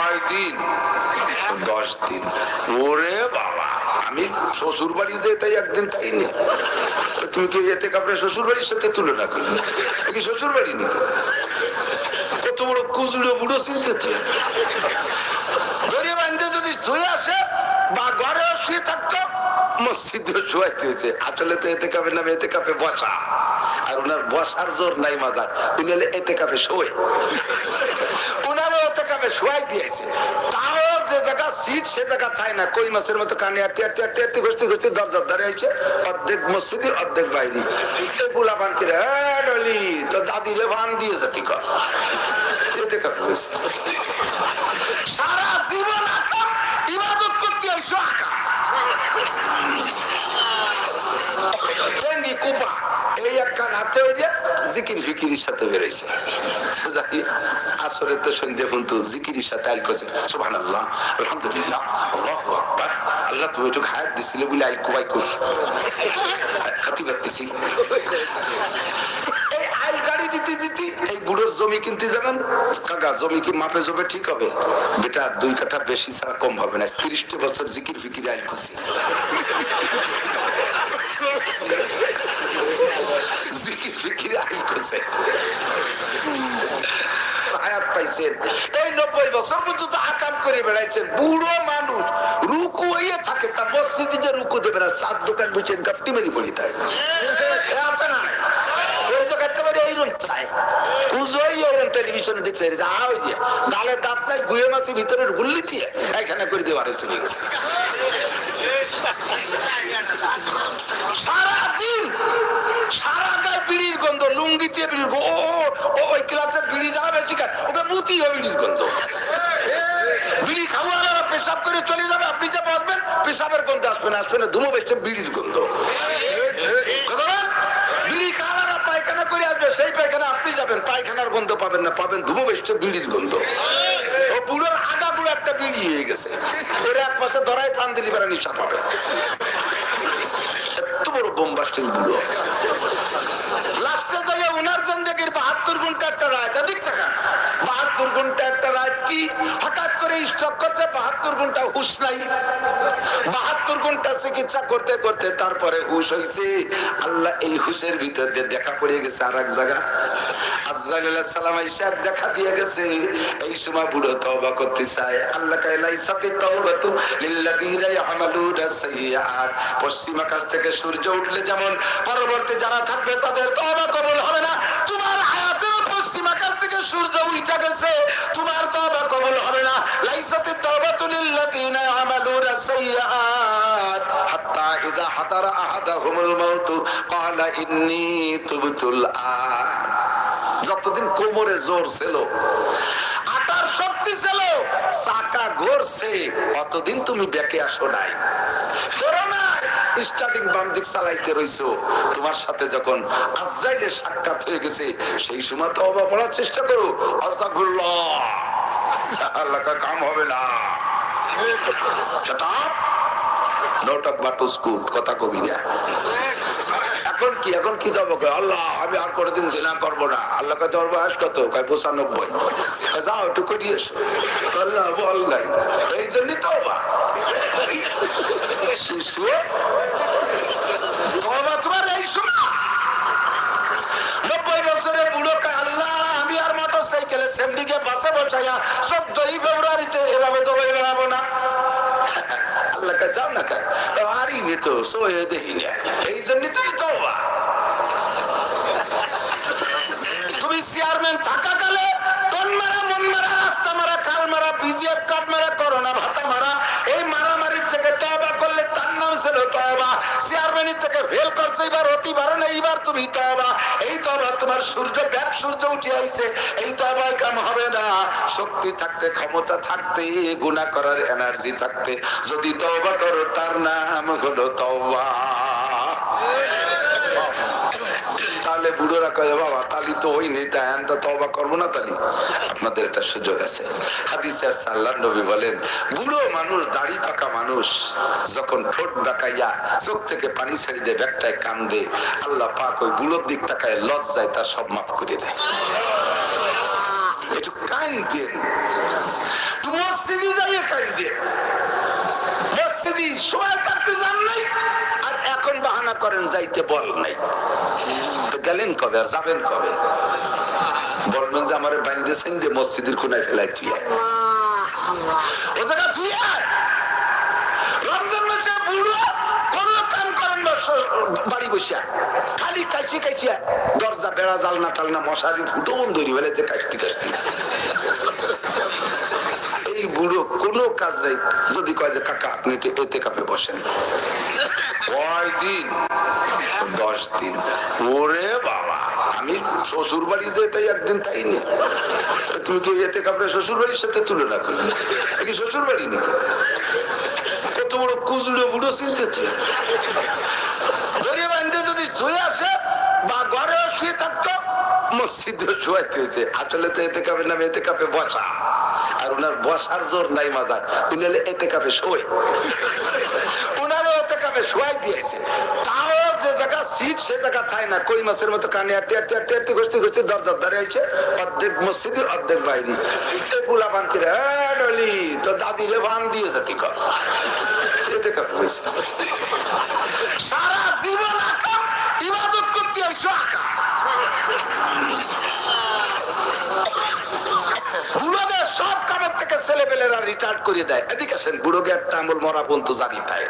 কয় দিন। দশ দিন। ওরে বাবা, আমি শ্বশুর বাড়ি যে তাই একদিন তাই নি তুমি কি এতে কাপড়ে শ্বশুর বাড়ির সাথে তুলনা করলে? কি শ্বশুর বাড়ি নি কত বড় কুজুড়ো বুড়ো চিনতে ধরে বান্ধে যদি শুয়ে আসে, বা ঘরে শুয়ে থাকতো মসজিদে শুয়াইতে হয়েছে। আসলে তো এতে কাপে নামে এতে কাপে বসা। আর ওনার বসার জোর নাই মাজা। উনি হলে এতে কাপে শোয়। ওনারও এতে কাপে শোয়াই দিয়েছে। তাও যে জায়গা সিট সে জায়গা চায় না। কই মাসের মতো কানে আটতে আটতে আটতে আটতে ঘুরতে ঘুরতে দরজার ধারে হয়েছে। অর্ধেক মসজিদে অর্ধেক বাইরে। বুলা পান করে "হ্যাঁ, ডলি তো দাদিরে ভান দিয়ে যেতে কর। এতে কাপে সারা জীবন আকাম ইবাদত করতে আইসো আকাম টেন্ডি কুপা এই এক কান হাতে হয়ে দিয়ে জিকির ফিকিরির সাথে বেরোইছে। যাই আসরে তো সন্ধ্যে কিন্তু জিকিরির সাথে আইল করছে। সুবহান আল্লাহ আলহামদুলিল্লাহ আল্লাহ তুমি একটু হায়াত দিছিলে বলে আইল কুবাই কুস খাতি গাড়ি দিতে দিতে বুড়োর জমি কিনতে যাবেন? কাকা, জমি কি মাপে জমে ঠিক হবে? বেটা, দুই কাঠা বেশি ছাড়া কম হবে না। তিরিশটা বছর জিকির ফিকির আইল করছি। জিকির ফিকির আইল করছে হায়াত পাইছেন। এই নব্বই বছর পর্যন্ত আকাম করে বেড়াইছেন বুড়ো মানুষ। রুকু হইয়ে থাকে, তার মসজিদে যে রুকু দেবে না টেলিভিশনে দেখছে গালে দাঁত নাই, গুয়ে মাসি ভিতরে গুল্লি দিয়ে এখানে করে দেওয়ারে চলে গেছে। সারাদিন সারা বিড়ির গন্ধ লুঙ্গিতে বিড়ির ও ওই ক্লাসের বিড়ি যারা বেশি খায়, ওকে মুতি হবে বিড়ির গন্ধ। বিড়ি খাওয়ালারা পেশাব করে চলে যাবে, আপনি যে বলবেন পেশাবের গন্ধ আসবে না আসবে না, ধুমো বেশি বিড়ির গন্ধ। বিড়ি খাওয়ালারা পায়খানা করে আসবে, সেই পায়খানা আপনি যাবেন, পায়খানার গন্ধ পাবেন না, পাবেন ধুমো বেশি বিড়ির গন্ধ। ও বুড়োর আগা বুড়ো একটা বিড়ি হয়ে গেছে। এর এক পাশে ধরাই টান দিলি বেড়া নিশা পাবে। এত বড় tudo. কি? হঠাৎ করে স্টক করছে, বাহাত্তর ঘণ্টা হুশ নাই। বাহাত্তর ঘণ্টা চিকিৎসা করতে করতে তারপরে হুশ হয়েছে আল্লাহ এই হুশের ভিতর দিয়ে দেখা পড়ে গেছে আর এক জায়গা দেখা দিয়ে গেছে। এই সময় বুড়ো তওবা করতে চায়। আল্লাহ কাইলাই সাথে ইয়ামালুনা সাইয়্যাত। পশ্চিম আকাশ থেকে সূর্য উঠলে যেমন পরবর্তী যারা থাকবে তাদের তওবা কবুল হবে না। তোমার হায়াতের পশ্চিম আকাশ থেকে সূর্য উঠে গেছে। তোমার তবা কবল হবে না। লাইসাতে হাত্তা আহাদাহুমুল মাউত। ক্বালা তুবতুল যতদিন কোমরে জোর ছিল আটার শক্তি ছিল চাকা ঘুরছে অতদিন তুমি ব্যাকে আসো নাই। করো নাই স্টার্টিং বাম দিক চালাইতে রইছো। তোমার সাথে যখন আজরাইলের সাক্ষাৎ হয়ে গেছে, সেই সময় তো অবা পড়ার চেষ্টা করো। আস্তাগফিরুল্লাহ আল্লাহ কাম হবে না। Talk about to school. কথা কবি না। এখন কি এখন কি কয়, আল্লাহ আমি আর কোনোদিন জেনা করব না। আল্লাহ কে তোর বয়স কত? কয় পঁচানব্বই। যাও একটু করিয়ে আল্লাহ বল নাই। এই জন্যই তো তোমার এই নব্বই বছরের বুড়ো আল্লাহ আমি আর মোটর সাইকেলে সেমডিকে পাশে বসাইয়া চোদ্দই ফেব্রুয়ারিতে এভাবে তো বেড়াবো না। আল্লাহ কা যাও না কায়। আরই নিত সোয়ে দেহি না এই জন্য তুমি তওবা তুমি চেয়ারম্যান থাকাকালে তন মারা মন মারা রাস্তা মারা কাল মারা বিজিএফ কার্ড মারা করোনা ভাতা মারা এই মারামারির থেকে তবা করলে তার নাম ছিল তবা চেয়ারম্যানের থেকে ফেল করছে, এবার অতি পারো না এইবার তুমি তবা এই তবা তোমার সূর্য ব্যাপ সূর্য উঠে আইছে এই তবায় কাম হবে না। শক্তি থাকতে, ক্ষমতা থাকতে গুণা করার এনার্জি থাকতে। যদি তবা করো, তার নাম হলো তবা তাহলে বুড়োরা কয়ে বাবা, তালি তো ওই নেই তা হ্যান তবা করব না তালি। আপনাদের একটা সুযোগ আছে। হাদিসে আর সাল্লাহ নবী বলেন, বুড়ো মানুষ, দাড়ি পাকা মানুষ, যখন ঠোঁট ডাকাইয়া চোখ থেকে পানি ছেড়ে দেয়, ব্যাগটায় কান্দে, আল্লাহ পাক ওই বুড়োর দিক তাকায়, লজ্জায় তার সব মাফ করে দেয়। একটু কান দেন। তোমার দিয়ে মসজিদি সময় থাকতে যান নাই? করেন, যাইতে বল নাই। তো গেলেন কবে আর যাবেন কবে? বলবেন যে আমার বাইন্দেছেন যে মসজিদের কোনায় ফেলাই তুই ও জায়গা তুই রমজান মাসে বুড়ো, কোনো কাম করেন না বাড়ি বসিয়া। খালি কাইছি কাইছিয়া দরজা, বেড়া, জালনা, টালনা, মশারি ফুটো বন্ধুরি বেলাতে কাশতি কাশতি। এই বুড়ো কোনো কাজ নাই। যদি কয় যে, কাকা, আপনি এতে কাপে বসেন। কয়দিন? দশ দিন। ওরে বাবা, আমি শ্বশুর বাড়ি যে তাই একদিন তাই নি? তুমি কি এতে কাপড়ে শ্বশুর বাড়ির সাথে তুলনা করলে শ্বশুর বাড়ি নাকি? কত বড় কুজুড়ে বুড়ো চিনতে ধরে বান্ধে যদি শুয়ে বা ঘরে শুয়ে থাকতো, মসজিদে শুয়াইতে হয়েছে। আসলে তো এতে কাপে নাম এতে কাপে বসা। আর ওনার বসার জোর নাই মাজা উনি এতে কাপে শোয়। এতে শোয়াই দিয়েছে। তাও যে জায়গা সিট সে জায়গা না। কই মতো কানে ঘুরতে ঘুরতে দরজার দ্বারে হয়েছে অর্ধেক মসজিদের অর্ধেক করে ডলি তো কর? সারা জীবন ইবাদত করতে আইসো সব কামের থেকে ছেলেপেলেরা রিটায়ার্ড করে দেয়। এদিকে আসেন, বুড়োকে একটা আমল মরা পর্যন্ত জানি তাই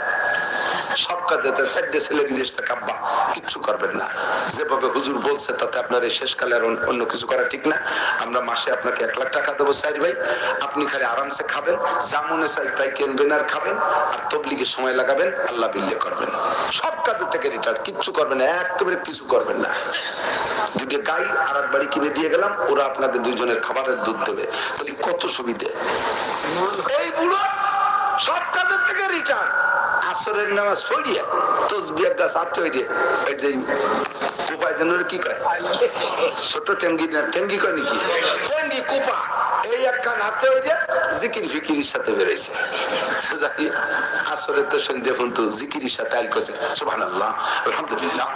সব কাজে সাইডে ছেলে বিদেশ থেকে, আব্বা, কিচ্ছু করবেন না। যেভাবে হুজুর বলছে, তাতে আপনার এই শেষকালে আর অন্য- কিছু করা ঠিক না। আমরা মাসে আপনাকে এক লাখ টাকা দেবো সাইড ভাই। আপনি খালি আরামসে খাবেন যা মনে চাই তাই কিনবেন আর খাবেন, আর তবলিগে সময় লাগাবেন, আল্লাহ বিল্লে করবেন। সব কাজের থেকে রিটায়ার কিচ্ছু করবেন না, একেবারে কিছু করবেন না। দুটো গাই আর এক বাড়ি কিনে দিয়ে গেলাম, ওরা আপনাদের দুজনের খাবারের দুধ দেবে। তাহলে কত সুবিধে। এই বুড়ো, সব কাজের থেকে রিটার্ন আসরের নামাজ পড়িয়া গাছ আত্ম হইয়ে ওই যে কুপায় যেন কি কয়? ছোট ট্যাঙ্গি না ট্যাঙ্গি কয় নাকি? ট্যাঙ্গি কুপা এই একখান হাতে হইয়া জিকির ফিকিরির সাথে বেরোইছে। যাই আসরে তো সন্ধ্যে ফোন তো জিকিরির সাথে আইল করছে সুবহান আল্লাহ আলহামদুলিল্লাহ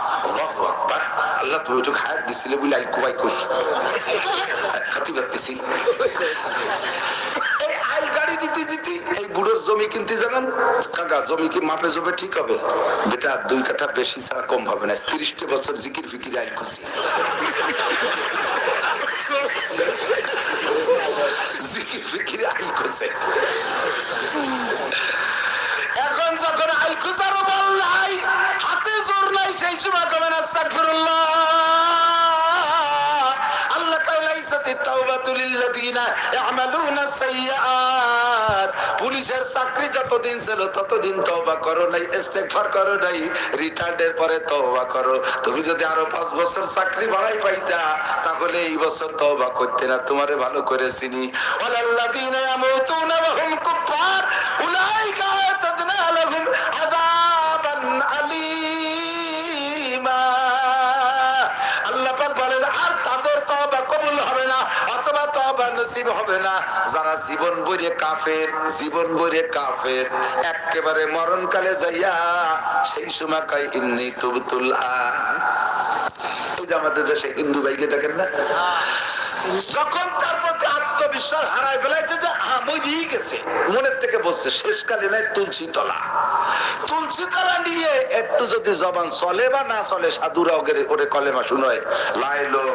আল্লাহু তুমি একটু খায়াত দিছিলে বলে আই কুবাই কুস খাতি পারতেছি এই দিতে দিতে এই বুড়োর জমি কিনতে যাবেন। কাকা, জমি কি মাপে জমে ঠিক হবে? বেটা, দুই কাঠা বেশি ছাড়া কম হবে না। তিরিশটা বছর জিকির ফিকির আইন খুশি। পুলিশের চাকরি যতদিন ছিল ততদিন করো নাই করো নাই রিটায়ার্ডের পরে করো। তুমি যদি আরও পাঁচ বছর চাকরি বাড়াই পাইতা, তাহলে এই বছর তওবা করতে না, তোমারে ভালো করে চিনি। ওয়ালাল্লাযীনা ইয়ামুতুনা ওয়া হুম উলাইকা নসিব হবে না। যারা জীবন ভরে কাফের, জীবন ভরে কাফের, একেবারে মরণকালে যাইয়া সেই সময় ইন্নি তুবতুল আমাদের দেশে হিন্দু ভাইকে দেখেন না? যখন তার প্রতি আত্মবিশ্বাস হারায় ফেলাইছে যে হ্যাঁ মরিয়ে গেছে। মনের থেকে বসছে শেষকালে নাই তুলসী তলা। তুলসী তলা নিয়ে একটু যদি জবান চলে বা না চলে সাধুরা ওরে কলেমা শুনয় লাইলং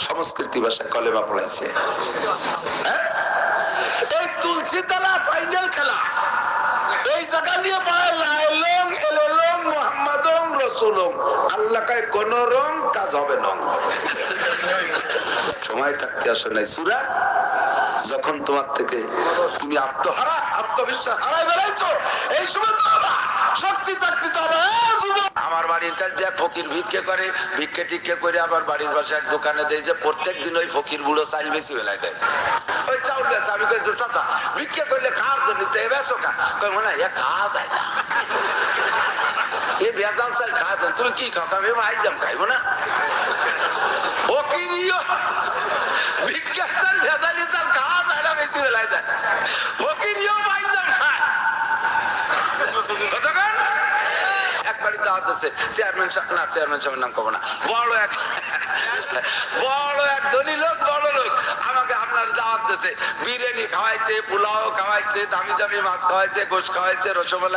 সংস্কৃতি ভাষায় কলেমা পড়াইছে। হ্যাঁ? এই তুলসী তলা ফাইনাল খেলা। এই জায়গা নিয়ে কায় রং কাজ হবে না। সময় থাকতে আসে নাই। যখন তোমার থেকে তুমি আত্মহারা, আত্মবিশ্বাস হারাই বেড়াইছো, এই সময় শক্তি থাকতে হবে যুবক। আমার বাড়ির কাছ দিয়ে ফকির ভিক্ষে করে, ভিক্ষে টিক্ষে করে আবার বাড়ির পাশে এক দোকানে দেয় যে প্রত্যেক দিন ওই ফকির বুড়ো চাল বেশি বেলায় দেয়। ওই চাউল বেছে আমি কইছি চাচা, ভিক্ষে করলে খাওয়ার জন্য তো এ বেছো খা কই, মনে এ খাওয়া যায় না। এ ভেজাল চাল খাওয়া যায় তুমি কি খাও? আমি ভাই জাম খাইবো না। ফকিরিও ভিক্ষা চাল, ভেজালি চাল খাওয়া যায় না, বেশি বেলায় দেয়। ফকিরিও ভাই জাম খায়। কতক্ষণ দাওয়াত চেয়ারম্যান সাহেব না চেয়ারম্যান সাহেবের নাম না। বড় এক বড় এক ধনী লোক বড় দিতেছে বিরিয়ানি খাওয়াইছে পোলাও খাওয়াইছে দামি দামি মাছ খাওয়াইছে খাওয়াইছে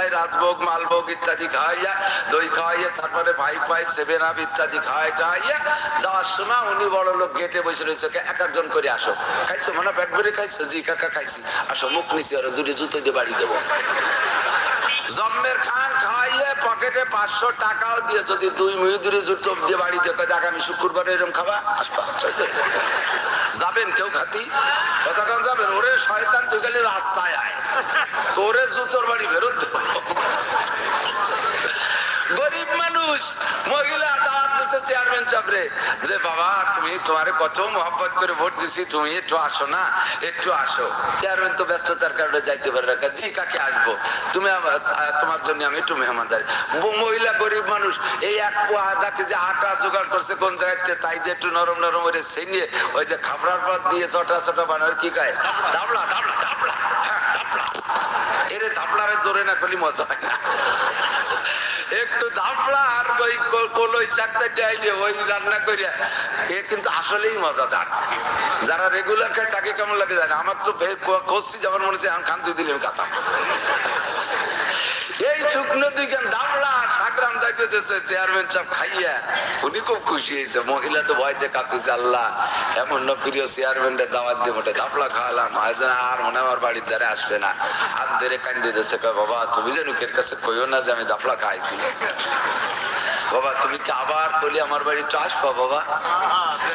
রাজভোগ মালভোগ ইত্যাদি খাওয়াইয়া দই খাওয়াইয়া তারপরে ফাইভ ফাইভ সেভেন আপ ইত্যাদি খাওয়াই টাওয়াইয়া যাওয়ার সময় উনি বড় লোক গেটে বসে রয়েছে। "কে, এক একজন করে আসো। খাইছো? মানে পেট ভরে খাইছো? জি কাকা খাইছি। আসো মুখ নিছি আর দুটি জুতো দিয়ে বাড়ি দেবো। জম্মের খান খাইয়ে পকেটে পাঁচশো টাকাও দিয়ে যদি দুই মিহুদুরি জুটো দিয়ে বাড়ি আগামী শুক্রবার এরকম খাবা, আসবা। যাবেন কেউ খাতি? কতক্ষণ যাবেন? ওরে শয়তান, তুই খালি রাস্তায় আয়। তোরে জুতোর বাড়ি ফেরত। গরিব মানুষ, মহিলা দাওয়াত দিচ্ছে চেয়ারম্যান চাপরে। যে বাবা, তুমি তোমারে কত মহব্বত করে ভোট দিছি, তুমি একটু আসো না? একটু আসো। চেয়ারম্যান তো ব্যস্ততার কারণে যাইতে পারে না। জি, কাকে আসব? তুমি তোমার জন্য আমি একটু মেহমানদারি। মহিলা গরিব মানুষ, এই এক পোয়া কেজি আটা জোগাড় করছে কোন জায়গাতে তাই যে একটু নরম নরম করে সেই নিয়ে ওই যে খাবড়ার পর দিয়ে ছটা ছটা বানার কি খায় দাবলা দাবলা দাবলা হ্যাঁ এরে, দাবলারে জোরে না করলে মজা হয় না। একটু ধাপড়া আর ওই কলই শাক চারটে আইলে ওই রান্না করিয়া এ কিন্তু আসলেই মজাদার। যারা রেগুলার খায় তাকে কেমন লাগে জানে? আমার তো বে- যাবার মনে হচ্ছে আমি খান্তি দিলে কাতাম শুকনো দিকে দামলা সাকরাম দাইতে দিতেছে চেয়ারম্যান সব খাইয়া। উনি খুব খুশি হয়েছে। মহিলা তো ভয়তে কাঁদতেছে আল্লাহ, এমন না প্রিয় চেয়ারম্যানের দাওয়াত দিয়ে মোটে দাপলা খাওয়ালাম। আর মনে আমার বাড়ির দ্বারা আসবে না। হাত ধরে কান্দি দিতেছে বাবা, তুমি যে লোকের কাছে কইও না যে আমি দাপলা খাইছি? বাবা, তুমি কি আবার বলি আমার বাড়িতে আসব, বাবা?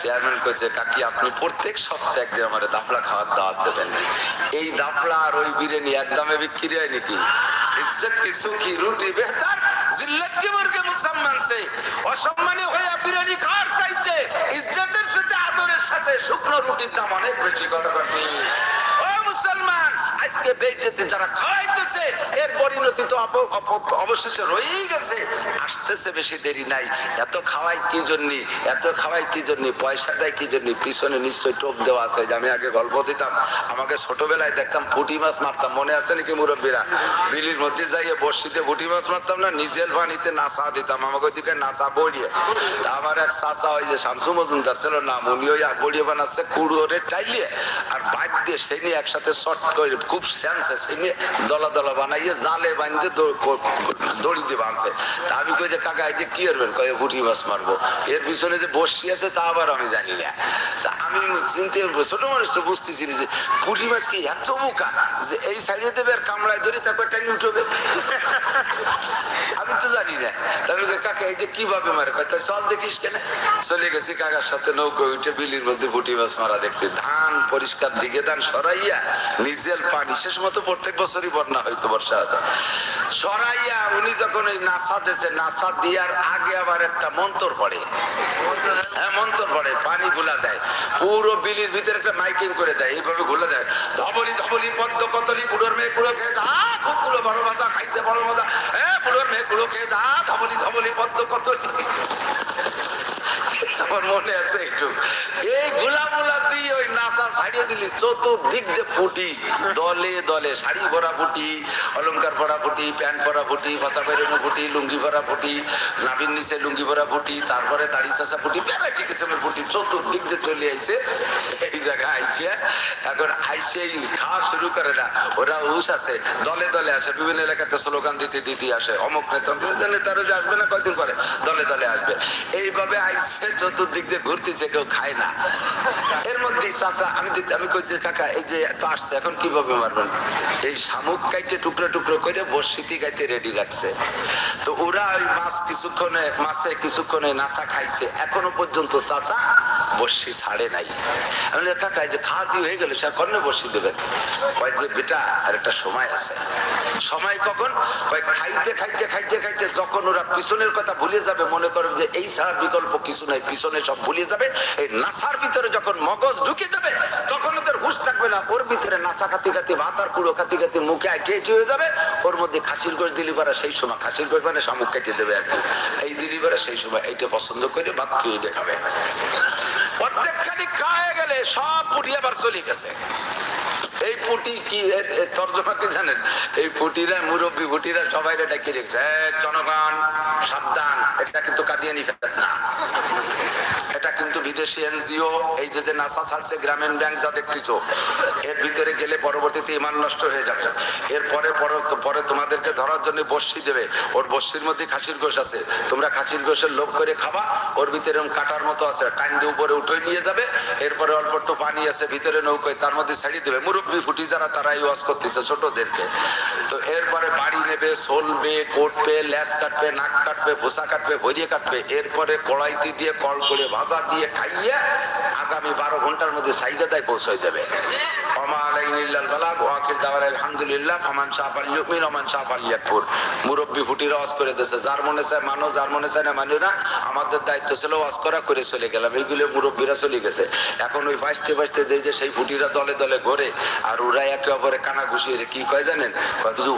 চেয়ারম্যান কইছে, কাকি, আপনি প্রত্যেক সপ্তাহে একদিন আমার দাপলা খাওয়ার দাওয়াত দেবেন। এই দাপলা আর ওই বিরিয়ানি একদমে বিক্রি হয় নাকি? ইজ্জত কি সুখী রুটি? বেহতার জিল্লত কি মুরগে মুসলমান সে? অসম্মানী হইয়া বিরিয়ানি খাওয়ার চাইতে ইজ্জতের সাথে আদরের সাথে শুকনো রুটির দাম অনেক বেশি, কথা মুসলমান আজকে বেইজ্জতে যারা খাওয়াইতেছে এর পরিণতি তো অবশেষে রয়েই গেছে। আসতেছে বেশি দেরি নাই। এত খাওয়াই কি জন্য? এত খাওয়াই কি জন্য? পয়সাটাই কি জন্য? পিছনে নিশ্চয়ই টোপ দেওয়া আছে, যে আমি আগে গল্প দিতাম। আমাকে ছোটবেলায় দেখতাম পুঁটি মাছ মারতাম। মনে আছে নাকি মুরব্বীরা? বিলির মধ্যে যাইয়ে বর্ষিতে পুঁটি মাছ মারতাম না? নিজের পানিতে নাসা দিতাম। আমাকে ওইদিকে নাসা বড়িয়ে আমার এক চাষা ওই যে শামসু মজুমদার ছিল নাম উনি ওই বড়িয়ে বানাচ্ছে, কুড়ুরে টাইলিয়ে। আর বাইক দিয়ে সেই নিয়ে একসাথে শর্ট করে, খুব আমি তা কি কীভাবে তাই চল দেখিস কেন? চলে গেছি কাকার সাথে নৌকো উঠে বিলির মধ্যে পুঁটি মাছ মারা দেখতে। ধান পরিষ্কার দিকে ধান সরাইয়া নিজের পানি শেষ মতো প্রত্যেক বছরই বন্যা হইতো বর্ষা হতো সরাইয়া উনি যখন ওই নাসা দিয়েছে নাসা দিয়ার আগে আবার একটা মন্তর পড়ে। হ্যাঁ মন্তর পড়ে, পানি গুলা দেয়। পুরো বিলির ভিতরে একটা মাইকিং করে দেয়, এইভাবে দেয়। ধবলি ধবলি, পদ্ম কতলি মেয়ে, কুড়ো খেয়ে যা, খুব বড় মজা, খাইতে বড় মজা। হ্যাঁ মেয়ে, কুড়ো খেয়ে যা, ধবলি ধবলি, পদ্ম কতলি আমার মনে আছে একটু। এই গোলা মোলা দিয়ে ওই দিলি, চতুর্দিক দিয়ে ফুটি দলে দলে, শাড়ি ভরা ফুটি অলংকার ভরা ফুটি প্যান্ট ভরা ফুটি ভাষা বেরোনো ফুটি লুঙ্গি ভরা ফুটি নাবির নিচে লুঙ্গি ভরা ফুটি তারপরে দাড়ি চাষা ফুটি ভ্যারাইটি কিসেমের ফুটি চতুর্দিক দিয়ে চলে আইছে। এই জায়গায় আইসে এখন আইসেই খাওয়া শুরু করে না, ওরা উস আছে, দলে দলে আসে, বিভিন্ন এলাকাতে স্লোগান দিতে দিতে আসে, অমুক নেতা নেতারও যে আসবে না, কয়দিন পরে দলে দলে আসবে। এইভাবে আইসে চতুর্দিক দিয়ে ঘুরতেছে, কেউ খায় না। এর মধ্যে চাচা, আমি আমি কইছি কাকা, এই যে এত আসছে, এখন কীভাবে মারবেন? এই শামুক কাইটে টুকরো টুকরো করে বর্ষিতি গাইতে রেডি রাখছে। তো ওরা ওই মাছ কিছুক্ষণে, মাছে কিছুক্ষণে নাসা খাইছে। এখনও পর্যন্ত চাচা বর্ষি ছাড়ে নাই। আমি কাকা, এই যে খাওয়া দিয়ে হয়ে গেল, সে কর্ণে বর্ষি দেবেন? কয় যে, বেটা, আর একটা সময় আছে। সময় কখন? কয়, খাইতে খাইতে খাইতে খাইতে যখন ওরা পিছনের কথা ভুলে যাবে, মনে করবে যে এই ছাড়া বিকল্প কিছু নাই, পিছনে সব ভুলে যাবে। এই নাসার ভিতরে যখন মগজ ঢুকে যাবে, তখন হুশ থাকবে না। ওর ভিতরে নাসা খাতি খাতি ভাতার কুড়ো খাতি খাতি মুখে হয়ে যাবে। ওর মধ্যে খাসির সেই সময় খাসির মানে শামুক কেটে দেবে আর এই সেই সময় এইটা পছন্দ করে ভাত তুই দেখাবে অর্ধেকখানি গেলে সব পুড়িয়ে আবার চলে গেছে। এই পুটি কি তর্জমা কি জানেন? এই পুটিরা মুরব্বী পুটিরা সবাই ডাকিয়ে রেখেছে "এ, জনগণ সাবধান এটা কিন্তু কাদিয়ানি ফেরত না। এটা কিন্তু বিদেশি এনজিও, এই যে যে নাসা ছাড়ছে গ্রামীণ ব্যাংক যা দেখতেছো, এর ভিতরে গেলে পরবর্তীতে ইমান নষ্ট হয়ে যাবে। এরপরে পরে- তোমাদেরকে ধরার জন্য বর্ষি দেবে। ওর বর্ষির মধ্যে খাসির গোশ আছে। তোমরা খাসির গোশের লোভ করে খাবা, ওর ভিতরে কাটার মতো আছে। টাইম দিয়ে উপরে উঠে নিয়ে যাবে, এরপরে অল্প একটু পানি আছে, ভিতরে নৌকোয় তার মধ্যে ছাড়িয়ে দেবে। মুরব্বী ফুটি যারা তারা ইউজ করতেছে ছোটদেরকে। তো এরপরে বাড়ি নেবে সলবে কোটবে ল্যাস কাটবে, নাক কাটবে ভুসা কাটবে, ভরিয়ে কাটবে। এরপরে কড়াইতে দিয়ে কল করে ভাজা দিয়ে খাইয়ে আগামী বারো ঘণ্টার মধ্যে সাইদাদায় পৌঁছাই দেবে। আলহামদুলিল্লাহ, ফমান শাহ আল ওমান শাহ আলিয়াকপুর মুরব্বী ফুটির ওয়াজ করে দিয়েছে যার মনে চায় মানো, যার মনে চায় না মানি আমাদের দায়িত্ব ছিল ওয়াজ করা, করে চলে গেলাম। এইগুলো মুরব্বীরা চলে গেছে। এখন ওই বাঁচতে বাঁচতে দেয় সেই ফুটিরা দলে দলে ঘোরে, আর ওরা একে অপরে কানা ঘুষিয়ে কি কয় জানেন? কিছু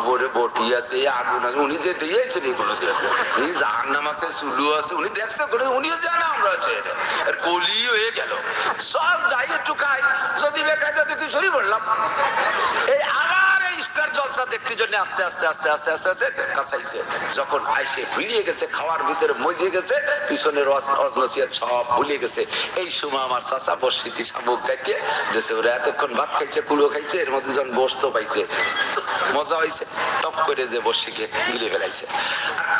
উপরে বটি আছে আগুন আছে। উনি যে দিয়েছেন এগুলো দিয়ে উনি নাম আছে সুলু আছে, উনি দেখছে করে উনিও জানে আমরা হচ্ছে কলি হয়ে গেল। সব যাই একটু খাই, যদি বললাম। এই এই স্টার জলসা দেখতে জন্য আস্তে আস্তে আস্তে আস্তে আস্তে আস্তে কাছাইছে যখন আইসে ভিড়িয়ে গেছে, খাওয়ার ভিতরে মজিয়ে গেছে, পিছনের অজনসিয়া সব গেছে। এই সময় আমার চাষা শামুক গাইতে দেশে ওরা এতক্ষণ ভাত খাইছে কুলো খাইছে, এর মধ্যে যখন গোস্ত পাইছে, মজা হয়েছে টপ করে যে বর্ষিকে গিলে ফেলাইছে।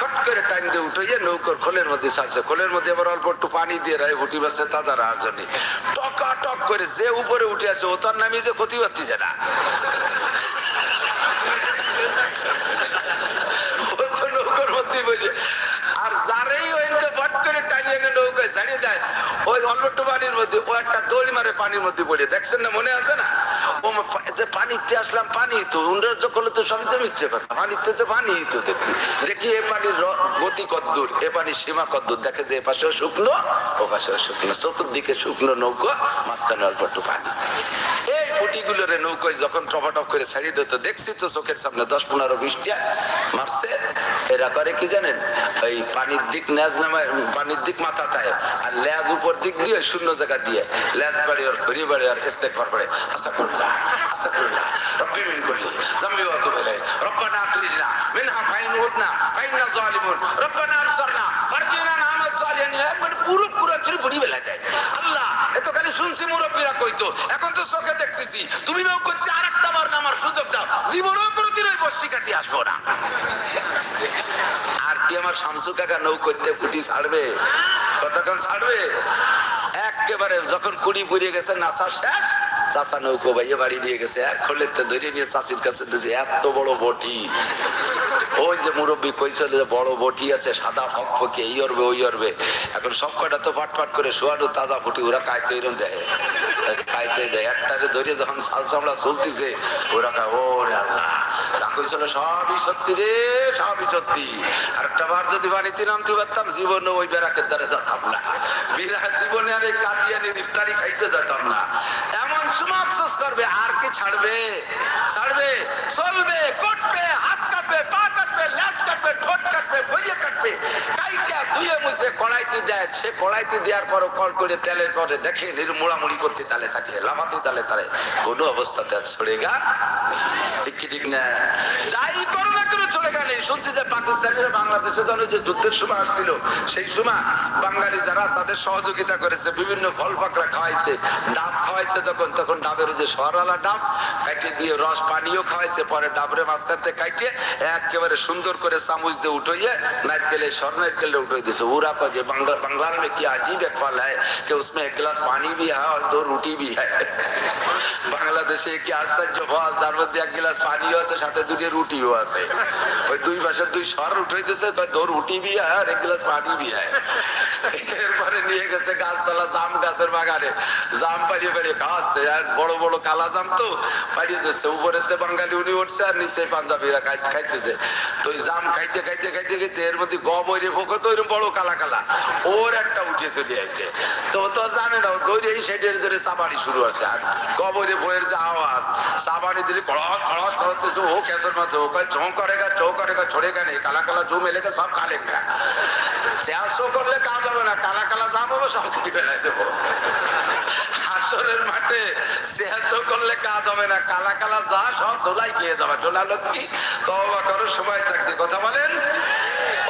খট করে টাইম দিয়ে উঠে নৌকর খোলের মধ্যে সাজছে খোলের মধ্যে আবার অল্প একটু পানি দিয়ে রায় উঠি বাসে তাজা রাহার জন্য। টকা, টক করে যে উপরে উঠে আছে, ও তার নামে যে ক্ষতি পাচ্ছে না ও তো নৌকার মধ্যে বসে আর যারেই ওইতে ফট করে টানিয়ে এনে নৌকায় ছাড়িয়ে দেয় ওই অল্প একটু পানির মধ্যে ও একটা দড়ি মারে পানির মধ্যে পড়ে। দেখছেন না, মনে আছে না? ও পানিতে আসলাম, পানি তো সৌন্দর্য করলে তো সবই তো মিথ্যে কথা। পানিতে তো পানি তো দেখি। এ পানির গতি কদ্দূর, এ সীমা কদ্দূর। দেখে যে এ শুকনো, ও পাশেও শুকনো। চতুর্দিকে শুকনো নৌকো, মাঝখানে অল্প একটু পানি। এই পুটিগুলোরে নৌকোয় যখন টপাটপ করে ছাড়িয়ে দিত, দেখছি তো চোখের সামনে দশ পনেরো বিশটা মারছে। এরা করে কি জানেন? ওই পানির দিক ন্যাজ নামায় পানির দিক মাথা তাই আর ল্যাজ উপর দিক দিয়ে শূন্য জায়গা দিয়ে ল্যাজ বাড়ি আর ঘুরি বাড়ি আর ইস্তেক পার করে। আস্তা করলা আস্তা করলা রব্বি মিন করলি বেলাই রব্বানা আখরিজনা মিনহা ফাইন উদনা জালিমুন, রব্বানা আবসারনা ফারজিনা নামাল সালিহান মানে পুরো পুরো বেলা দেয়। আল্লাহ এত খালি শুনছি মুরব্বীরা কইতো, এখন তো চোখে দেখতেছি তুমি নৌ করতে আর একটা বার নামার সুযোগ দাও। জীবনেও কোনোদিন ওই কাটি আসব না। আর কি আমার শামসু কাকা ফুটি ছাড়বে? কতক্ষণ ছাড়বে? একেবারে যখন কুড়ি পুড়িয়ে গেছে নাসা শেষ। নৌকো বাড়ি নিয়ে গেছে, এক ধরে নিয়ে চাষির কাছে দিয়েছে, এত বড় বটি। ওই যে মুরব্বী কইছিল যে, বড় বটি আছে, সাদা ফক ফকে, এই অরবে, ওই অরবে। এখন সব কটা তো ফাট ফাট করে সোয়ানো তাজা ফুটি, ওরা কায়তো এরম দেয় জীবনে ওই বেড়াকের দ্বারা যেতাম জীবনে আর এই কাটিয়ানি ইফতারি খাইতে যেতাম না। এমন সময় আফসোস করবে, আর কি ছাড়বে? ছাড়বে, চলবে কটবে হাত কাটবে পা কাটবে ল্যাস কাটবে, ঠোঁট কাটবে কাটবে। কাইটা ধুয়ে মুছে কড়াইতে দেয়। সে কড়াইতে দেওয়ার কল করে তেলের করে দেখে করতে তালে থাকে লাফাতে তালে তালে অবস্থাতে আর ছড়ে গা ঠিক ঠিক না? যাই করো না চলে গেলে শুনছি যে বাংলাদেশে ওই যে যুদ্ধের সময় আসছিল, সেই সময় বাঙালি যারা তাদের সহযোগিতা করেছে, বিভিন্ন ফল পাকড়া খাওয়াইছে, ডাব খাওয়াইছে যখন, তখন ডাবের যে সরালা ডাব কাটিয়ে দিয়ে রস পানিও খাওয়াইছে, পরে ডাবরে মাঝখান থেকে কাটিয়ে একেবারে সুন্দর করে চামচ দিয়ে উঠাইয়ে नारकेले स्वर नारकेले उठो दिसे उरा को जे बंगाल बंगाल में क्या अजीब एक फल है कि उसमें एक गिलास पानी भी है और दो रोटी भी है বাংলাদেশে কি আশ্চর্য ফল তার মধ্যে এক গিলাস পানিও আছে সাথে দুটি রুটিও আছে ওই দুই পাশে দুই স্বর উঠাইতেছে কয় দো রুটি বি হয় আর এক গিলাস পানি বি হয় এরপরে নিয়ে গেছে গাছতলা জাম গাছের বাগানে জাম পাড়িয়ে পাড়িয়ে খাওয়াচ্ছে আর বড় বড় কালা জাম তো পাড়িয়ে দিচ্ছে উপরেতে বাঙালি উনি উঠছে আর নিচে পাঞ্জাবিরা খাই- খাইতেছে তো ওই জাম খাইতে খাইতে খাইতে খাইতে এর মধ্যে গবরে ফোকে তো ওইরকম বড় কালা কালা। ওর একটা উঠে চলে আসছে তো তো জানে না দৌড়ে এই সাইডের ধরে সাবানি শুরু আছে। আর গবরে বইয়ের যে আওয়াজ সাবানি দিলে খড়স খড়স খড়তে ও ক্যাসের মতো, ও কয়, ঝোঁ করেগা চৌ করেগা ছড়ে গা নেই কালা কালা জুম এলে সব কালে গা। চেয়াশো করলে কাজ হবে না, কালা কালা যাব সব কিনে বেলায় দেবো। আসরের মাঠে করলে কাজ হবে না। কালা কালা যা সব ধোলাই খেয়ে যাবে। টোলা লক্ষ্মী তবা করো, সময় থাকতে কথা বলেন।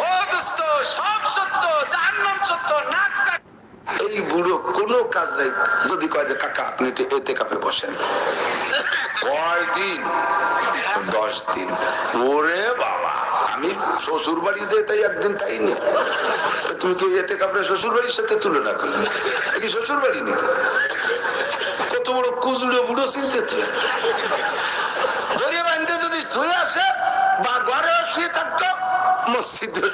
ও দোস্ত সব সত্য, জাহান্নাম সত্য, নাক এই বুড়ো কোনো কাজ নাই। যদি কয় যে, কাকা, আপনি একটু এতে কাপে বসেন। কয় দিন দশ দিন। ওরে বাবা, আমি শ্বশুর বাড়ি যে তাই একদিন তাই নি তুমি কি এতে কাপড়ে শ্বশুর বাড়ির সাথে তুলনা করলে এ কি শ্বশুর বাড়ি নি কত বড় কুজুড়ে বুড়ো চিনতে তুই? ধরিয়ে বান্ধে যদি ধুয়ে আসে, বা ঘরে শুয়ে থাকতো, মসজিদে